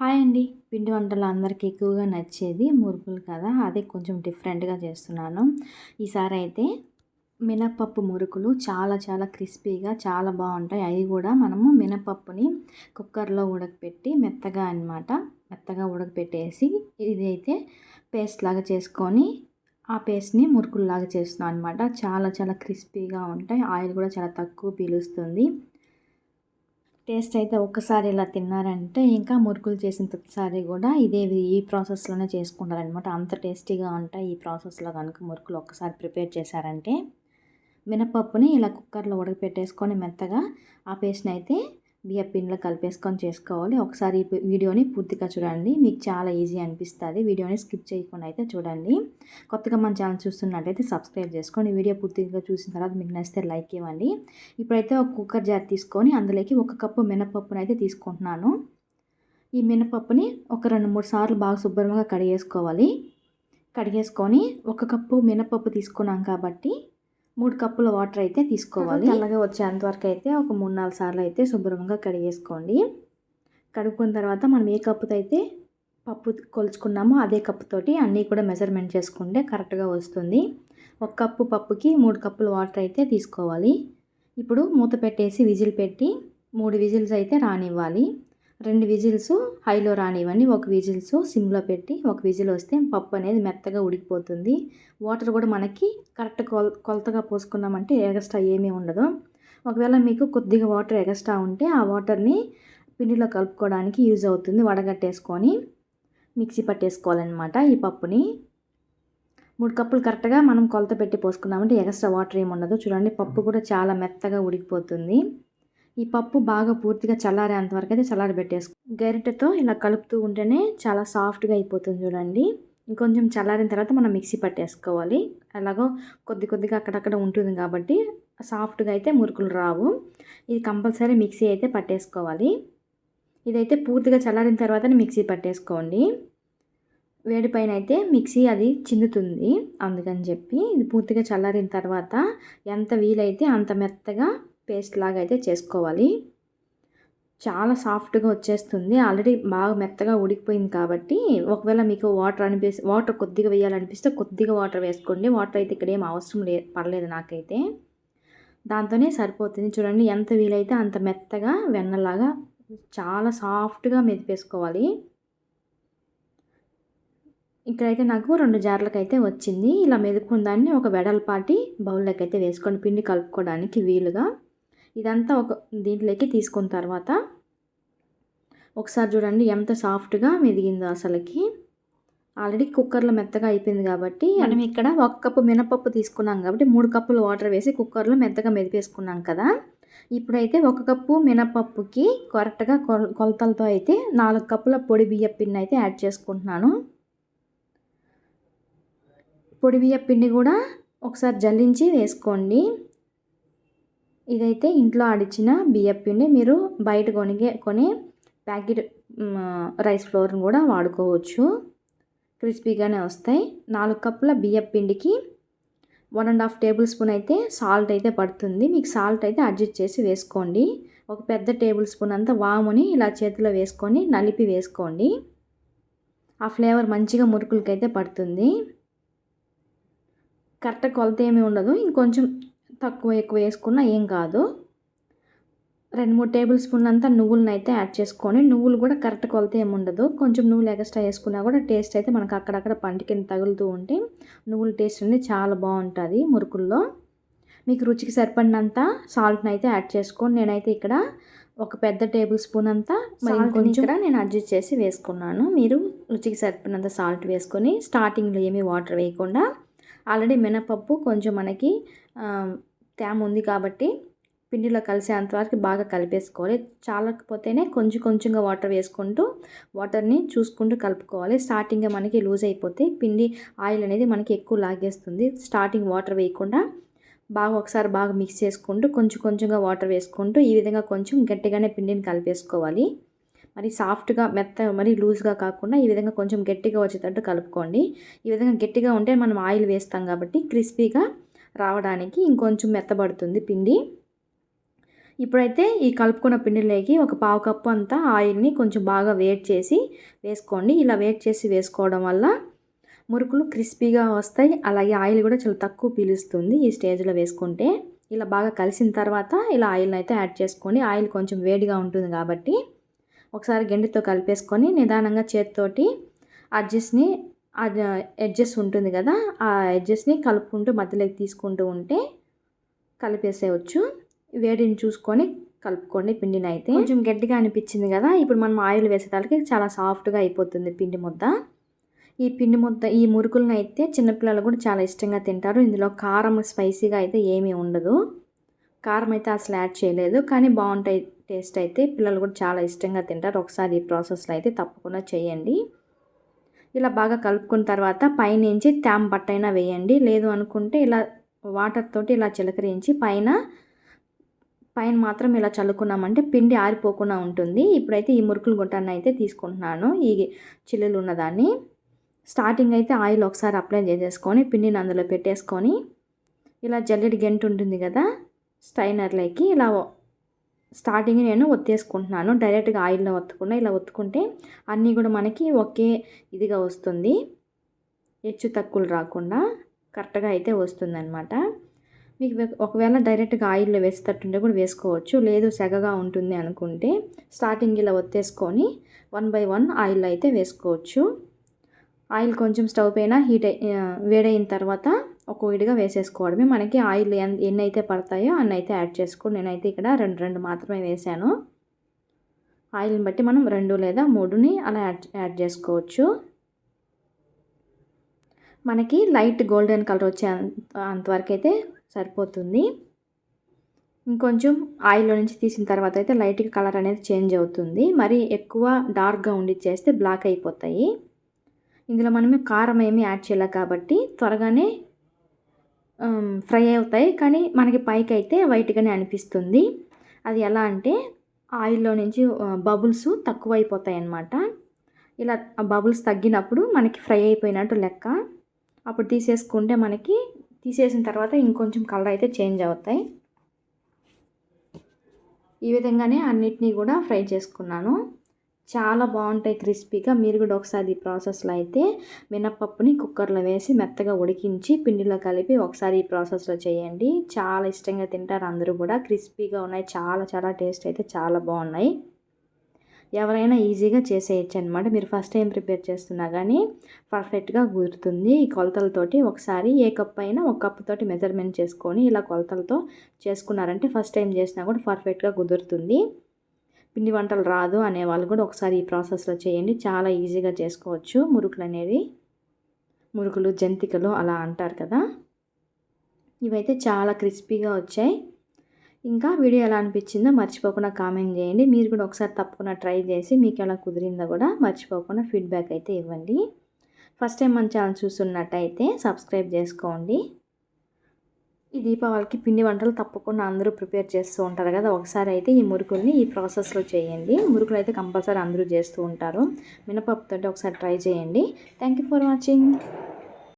Hi అండి. పిండి వంటలు అందరికీ ఎక్కువగా నచ్చేది మురుకులు కదా అదే కొంచెం డిఫరెంట్గా చేస్తున్నాను. ఈసారి అయితే మినపప్పు మురుకులు చాలా చాలా క్రిస్పీగా చాలా బాగుంటాయి. అవి కూడా మనము మినపప్పుని కుక్కర్లో ఉడకపెట్టి మెత్తగా అనమాట మెత్తగా ఉడకపెట్టేసి ఇది అయితే పేస్ట్ లాగా చేసుకొని ఆ పేస్ట్ని మురుకుల్లాగా చేస్తున్నాను అనమాట చాలా చాలా క్రిస్పీగా ఉంటాయి. ఆయిల్ కూడా చాలా తక్కువ పీలుస్తుంది. టేస్ట్ అయితే ఒక్కసారి ఇలా తిన్నారంటే ఇంకా మురుకులు చేసిన ప్రతిసారి కూడా ఇదే ఈ ప్రాసెస్లోనే చేసుకుంటారనమాట అంత టేస్టీగా ఉంటాయి ఈ ప్రాసెస్లో కనుక మురుకులు ఒక్కసారి ప్రిపేర్ చేశారంటే మినపప్పుని ఇలా కుక్కర్లో ఉడకపెట్టేసుకొని మెత్తగా ఆ పేస్ట్ని అయితే బియ్య పిండిలో కలిపేసుకొని చేసుకోవాలి. ఒకసారి వీడియోని పూర్తిగా చూడండి. మీకు చాలా ఈజీ అనిపిస్తుంది. వీడియోని స్కిప్ చేయకుండా అయితే చూడండి. కొత్తగా మన ఛానల్ చూస్తున్నట్టయితే సబ్స్క్రైబ్ చేసుకోండి. వీడియో పూర్తిగా చూసిన తర్వాత మీకు నచ్చితే లైక్ ఇవ్వండి. ఇప్పుడైతే ఒక కుక్కర్ జార్ తీసుకొని అందులోకి ఒక కప్పు మినపప్పును అయితే తీసుకుంటున్నాను. ఈ మినపప్పుని ఒక రెండు మూడు సార్లు బాగా శుభ్రంగా కడిగేసుకోవాలి. కడిగేసుకొని ఒక కప్పు మినపప్పు తీసుకున్నాం కాబట్టి మూడు కప్పుల వాటర్ అయితే తీసుకోవాలి. అలాగే వచ్చేంత వరకు అయితే ఒక మూడు నాలుగు సార్లు అయితే శుభ్రంగా కడిగేసుకోండి. కడుక్కున్న తర్వాత మనం ఏ కప్పుతో అయితే పప్పు కొలుచుకున్నామో అదే కప్పుతోటి అన్నీ కూడా మెజర్మెంట్ చేసుకుంటే కరెక్ట్గా వస్తుంది. ఒక కప్పు పప్పుకి మూడు కప్పుల వాటర్ అయితే తీసుకోవాలి. ఇప్పుడు మూత పెట్టేసి విజిల్ పెట్టి మూడు విజిల్స్ అయితే రానివ్వాలి. రెండు విజిల్స్ హైలో రానివ్వండి. ఒక విజిల్స్ సిమ్లో పెట్టి ఒక విజిల్ వస్తే పప్పు అనేది మెత్తగా ఉడికిపోతుంది. వాటర్ కూడా మనకి కరెక్ట్ కొల్ కొలతగా పోసుకున్నామంటే ఎగస్ట్రా ఏమీ ఉండదు. ఒకవేళ మీకు కొద్దిగా వాటర్ ఎగస్ట్రా ఉంటే ఆ వాటర్ని పిండిలో కలుపుకోవడానికి యూజ్ అవుతుంది వడగట్టేసుకొని. మిక్సీ పట్టేసుకోవాలన్నమాట ఈ పప్పుని. మూడు కప్పులు కరెక్ట్గా మనం కొలత పెట్టి పోసుకున్నామంటే ఎగస్ట్రా వాటర్ ఏమి ఉండదు చూడండి పప్పు కూడా చాలా మెత్తగా ఉడికిపోతుంది. ఈ పప్పు బాగా పూర్తిగా చల్లారేంత వరకు అయితే చల్లారి పెట్టేసుకో. గరిటెతో ఇలా కలుపుతూ ఉంటేనే చాలా సాఫ్ట్గా అయిపోతుంది చూడండి. ఇంకొంచెం చల్లారిన తర్వాత మనం మిక్సీ పట్టేసుకోవాలి. అలాగో కొద్ది కొద్దిగా అక్కడక్కడ ఉంటుంది కాబట్టి సాఫ్ట్గా అయితే మురుకులు రావు. ఇది కంపల్సరీ మిక్సీ అయితే పట్టేసుకోవాలి. ఇదైతే పూర్తిగా చల్లారిన తర్వాతనే మిక్సీ పట్టేసుకోండి. వేడి పైన అయితే మిక్సీ అది చిందుతుంది అందుకని చెప్పి ఇది పూర్తిగా చల్లారిన తర్వాత ఎంత వీలైతే అంత మెత్తగా పేస్ట్ లాగా అయితే చేసుకోవాలి. చాలా సాఫ్ట్గా వచ్చేస్తుంది. ఆల్రెడీ బాగా మెత్తగా ఉడికిపోయింది కాబట్టి ఒకవేళ మీకు వాటర్ అనిపిస్తే వాటర్ కొద్దిగా వేయాలనిపిస్తే కొద్దిగా వాటర్ వేసుకోండి. వాటర్ అయితే ఇక్కడ ఏం అవసరం లే పర్లేదు నాకైతే. దాంతోనే సరిపోతుంది. చూడండి ఎంత వీలైతే అంత మెత్తగా వెన్నలాగా చాలా సాఫ్ట్గా మెదిపేసుకోవాలి. ఇక్కడైతే నాకు రెండు జార్లకైతే వచ్చింది. ఇలా మెదుపుకున్న దాన్ని ఒక వెడల్పాటి బౌల్లోకి అయితే వేసుకొని పిండి కలుపుకోవడానికి వీలుగా. ఇదంతా ఒక దీంట్లోకి తీసుకున్న తర్వాత ఒకసారి చూడండి ఎంత సాఫ్ట్గా మెదిగిందో అసలుకి. ఆల్రెడీ కుక్కర్లో మెత్తగా అయిపోయింది కాబట్టి మనం ఇక్కడ ఒక కప్పు మినపప్పు తీసుకున్నాం కాబట్టి మూడు కప్పులు వాటర్ వేసి కుక్కర్లో మెత్తగా మెదిపేసుకున్నాం కదా. ఇప్పుడైతే ఒక కప్పు మినపప్పుకి కరెక్ట్గా కొలతలతో అయితే నాలుగు కప్పుల పొడి బియ్య పిండి అయితే యాడ్ చేసుకుంటున్నాను. పొడి బియ్య పిండి కూడా ఒకసారి జల్లించి వేసుకోండి. ఇదైతే ఇంట్లో ఆడిచ్చిన బియ్యం పిండి. మీరు బయట కొనిగే కొనే ప్యాకెట్ రైస్ ఫ్లోర్ని కూడా వాడుకోవచ్చు. క్రిస్పీగానే వస్తాయి. నాలుగు కప్పుల బియ్యం పిండికి one and half tablespoon అయితే సాల్ట్ అయితే పడుతుంది. మీకు సాల్ట్ అయితే అడ్జస్ట్ చేసి వేసుకోండి. ఒక పెద్ద టేబుల్ స్పూన్ అంతా వాముని ఇలా చేతిలో వేసుకొని నలిపి వేసుకోండి. ఆ ఫ్లేవర్ మంచిగా మురుకులకైతే పడుతుంది. కరెక్ట్ కొలత ఏమీ ఉండదు. ఇంకొంచెం తక్కువ ఎక్కువ వేసుకున్నా ఏం కాదు. రెండు మూడు టేబుల్ స్పూన్ అంతా నువ్వులను అయితే యాడ్ చేసుకొని నువ్వులు కూడా కరెక్ట్ కొలత ఏమి ఉండదు. కొంచెం నువ్వులు ఎక్స్ట్రా వేసుకున్నా కూడా టేస్ట్ అయితే మనకు అక్కడక్కడ పంట కింద తగులుతూ ఉంటే నువ్వుల టేస్ట్ అనేది చాలా బాగుంటుంది మురుకుల్లో. మీకు రుచికి సరిపడినంత సాల్ట్ని అయితే యాడ్ చేసుకొని నేనైతే ఇక్కడ ఒక పెద్ద టేబుల్ స్పూన్ అంతా మరి కొంచెం నేను అడ్జస్ట్ చేసి వేసుకున్నాను. మీరు రుచికి సరిపడినంత సాల్ట్ వేసుకొని స్టార్టింగ్లో ఏమీ వాటర్ వేయకుండా ఆల్రెడీ మినపప్పు కొంచెం మనకి తేమ ఉంది కాబట్టి పిండిలో కలిసేంత వరకు బాగా కలిపేసుకోవాలి. చాలకపోతేనే కొంచెం కొంచెంగా వాటర్ వేసుకుంటూ వాటర్ని చూసుకుంటూ కలుపుకోవాలి. స్టార్టింగ్గా మనకి లూజ్ అయిపోతే పిండి ఆయిల్ అనేది మనకి ఎక్కువ లాగేస్తుంది. స్టార్టింగ్ వాటర్ వేయకుండా బాగా ఒకసారి బాగా మిక్స్ చేసుకుంటూ కొంచెం కొంచెంగా వాటర్ వేసుకుంటూ ఈ విధంగా కొంచెం గట్టిగానే పిండిని కలిపేసుకోవాలి. మరి సాఫ్ట్గా మెత్త మరి లూజ్గా కాకుండా ఈ విధంగా కొంచెం గట్టిగా వచ్చేటట్టు కలుపుకోండి. ఈ విధంగా గట్టిగా ఉంటే మనం ఆయిల్ వేస్తాం కాబట్టి క్రిస్పీగా రావడానికి ఇంకొంచెం మెత్తబడుతుంది పిండి. ఇప్పుడైతే ఈ కలుపుకున్న పిండిలోకి ఒక పావు కప్పు అంతా ఆయిల్ని కొంచెం బాగా వేట్ చేసి వేసుకోండి. ఇలా వేట్ చేసి వేసుకోవడం వల్ల మురుకులు క్రిస్పీగా వస్తాయి. అలాగే ఆయిల్ కూడా చాలా తక్కువ పీలుస్తుంది ఈ స్టేజ్లో వేసుకుంటే. ఇలా బాగా కలిసిన తర్వాత ఇలా ఆయిల్ని అయితే యాడ్ చేసుకొని ఆయిల్ కొంచెం వేడిగా ఉంటుంది కాబట్టి. ఒకసారి గెండితో కలిపేసుకొని నిదానంగా చేతితోటి అడ్జస్ట్ని ఎడ్జెస్ ఉంటుంది కదా ఆ ఎడ్జెస్ని కలుపుకుంటూ మధ్యలోకి తీసుకుంటూ ఉంటే కలిపేసేయచ్చు. వేడిని చూసుకొని కలుపుకోండి పిండిని అయితే కొంచెం గట్టిగా అనిపించింది కదా ఇప్పుడు మనం ఆయిల్ వేసేదానికి చాలా సాఫ్ట్గా అయిపోతుంది పిండి ముద్ద. ఈ పిండి ముద్ద ఈ మురుకులను అయితే చిన్నపిల్లలు కూడా చాలా ఇష్టంగా తింటారు. ఇందులో కారం స్పైసీగా అయితే ఏమీ ఉండదు. కారం అయితే అసలు యాడ్ చేయలేదు కానీ బాగుంటాయి టేస్ట్ అయితే పిల్లలు కూడా చాలా ఇష్టంగా తింటారు. ఒకసారి ఈ ప్రాసెస్లో అయితే తప్పకుండా చేయండి. ఇలా బాగా కలుపుకున్న తర్వాత పైనుంచి తేమ బట్టైనా వేయండి. లేదు అనుకుంటే ఇలా వాటర్ తోటి ఇలా చిలకరించి పైన పైన మాత్రం ఇలా చల్లుకున్నామంటే పిండి ఆరిపోకుండా ఉంటుంది. ఇప్పుడైతే ఈ మురుకులు గుట్టాన్ని అయితే తీసుకుంటున్నాను. ఈ చిల్లులు ఉన్నదాన్ని స్టార్టింగ్ అయితే ఆయిల్ ఒకసారి అప్లై చేసేసుకొని పిండిని అందులో పెట్టేసుకొని ఇలా జల్లెడి గెంటు ఉంటుంది కదా స్టైనర్లోకి ఇలా స్టార్టింగ్ నేను ఒత్తేసుకుంటున్నాను. డైరెక్ట్గా ఆయిల్లో ఒత్తకుండా ఇలా ఒత్తుకుంటే అన్నీ కూడా మనకి ఒకే ఇదిగా వస్తుంది. హెచ్చు తక్కువలు రాకుండా కరెక్ట్గా అయితే వస్తుందన్నమాట. మీకు ఒకవేళ డైరెక్ట్గా ఆయిల్లో వేసేటట్టుంటే కూడా వేసుకోవచ్చు. లేదు సెగగా ఉంటుంది అనుకుంటే స్టార్టింగ్ ఇలా ఒత్తేసుకొని వన్ బై వన్ ఆయిల్ అయితే వేసుకోవచ్చు. ఆయిల్ కొంచెం స్టవ్ పైన హీట్ వేడైన తర్వాత ఒక్కొక్కటిగా వేసేసుకోవడమే. మనకి ఆయిల్ ఎన్ని అయితే పడతాయో అన్ని అయితే యాడ్ చేసుకోండి నేనైతే ఇక్కడ రెండు రెండు మాత్రమే వేసాను. ఆయిల్ని బట్టి మనం రెండు లేదా మూడుని అలా యాడ్ యాడ్ చేసుకోవచ్చు. మనకి లైట్ గోల్డెన్ కలర్ వచ్చే అంతవరకు అయితే సరిపోతుంది. ఇంకొంచెం ఆయిల్లో నుంచి తీసిన తర్వాత అయితే లైట్గా కలర్ అనేది చేంజ్ అవుతుంది. మరి ఎక్కువ డార్క్గా ఉండి చేస్తే బ్లాక్ అయిపోతాయి. ఇందులో మనమే కారం ఏమీ యాడ్ చేయలేదు కాబట్టి త్వరగానే ఫ్రై అవుతాయి. కానీ మనకి పైకి అయితే వైట్గానే అనిపిస్తుంది. అది ఎలా అంటే ఆయిల్లో నుంచి బబుల్స్ తక్కువ అయిపోతాయి అన్నమాట ఇలా బబుల్స్ తగ్గినప్పుడు మనకి ఫ్రై అయిపోయినట్టు లెక్క. అప్పుడు తీసేసుకుంటే మనకి తీసేసిన తర్వాత ఇంకొంచెం కలర్ అయితే చేంజ్ అవుతాయి. ఈ విధంగానే అన్నిటినీ కూడా ఫ్రై చేసుకున్నాను. చాలా బాగుంటాయి క్రిస్పీగా. మీరు కూడా ఒకసారి ఈ ప్రాసెస్లో అయితే మినప్పప్పుని కుక్కర్లో వేసి మెత్తగా ఉడికించి పిండిలో కలిపి ఒకసారి ఈ ప్రాసెస్లో చేయండి. చాలా ఇష్టంగా తింటారు అందరూ కూడా. క్రిస్పీగా ఉన్నాయి. చాలా చాలా టేస్ట్ అయితే చాలా బాగున్నాయి. ఎవరైనా ఈజీగా చేసేయచ్చు అనమాట మీరు ఫస్ట్ టైం ప్రిపేర్ చేస్తున్నా కానీ పర్ఫెక్ట్గా కుదురుతుంది ఈ కొలతలతోటి ఒకసారి ఏ కప్ అయినా ఒక కప్పుతోటి మెజర్మెంట్ చేసుకొని ఇలా కొలతలతో చేసుకున్నారంటే ఫస్ట్ టైం చేసినా కూడా పర్ఫెక్ట్గా కుదురుతుంది. పిండి వంటలు రాదు అనే వాళ్ళు కూడా ఒకసారి ఈ ప్రాసెస్లో చేయండి. చాలా ఈజీగా చేసుకోవచ్చు. మురుకులు అనేవి మురుకులు జంతికలు అలా అంటారు కదా. ఇవైతే చాలా క్రిస్పీగా వచ్చాయి. ఇంకా వీడియో ఎలా అనిపించిందో మర్చిపోకుండా కామెంట్ చేయండి. మీరు కూడా ఒకసారి తప్పకుండా ట్రై చేసి మీకు ఎలా కుదిరిందో కూడా మర్చిపోకుండా ఫీడ్బ్యాక్ అయితే ఇవ్వండి. ఫస్ట్ టైం మన ఛానల్ చూస్తున్నట్టయితే సబ్స్క్రైబ్ చేసుకోండి. ఈ దీపావళికి పిండి వంటలు తప్పకుండా అందరూ ప్రిపేర్ చేస్తూ ఉంటారు కదా. ఒకసారి అయితే ఈ మురుకుల్ని ఈ ప్రాసెస్లో చేయండి. మురుకులు అయితే కంపల్సరీ అందరూ చేస్తూ ఉంటారు. మినపప్పుతో ఒకసారి ట్రై చేయండి. Thank you for watching.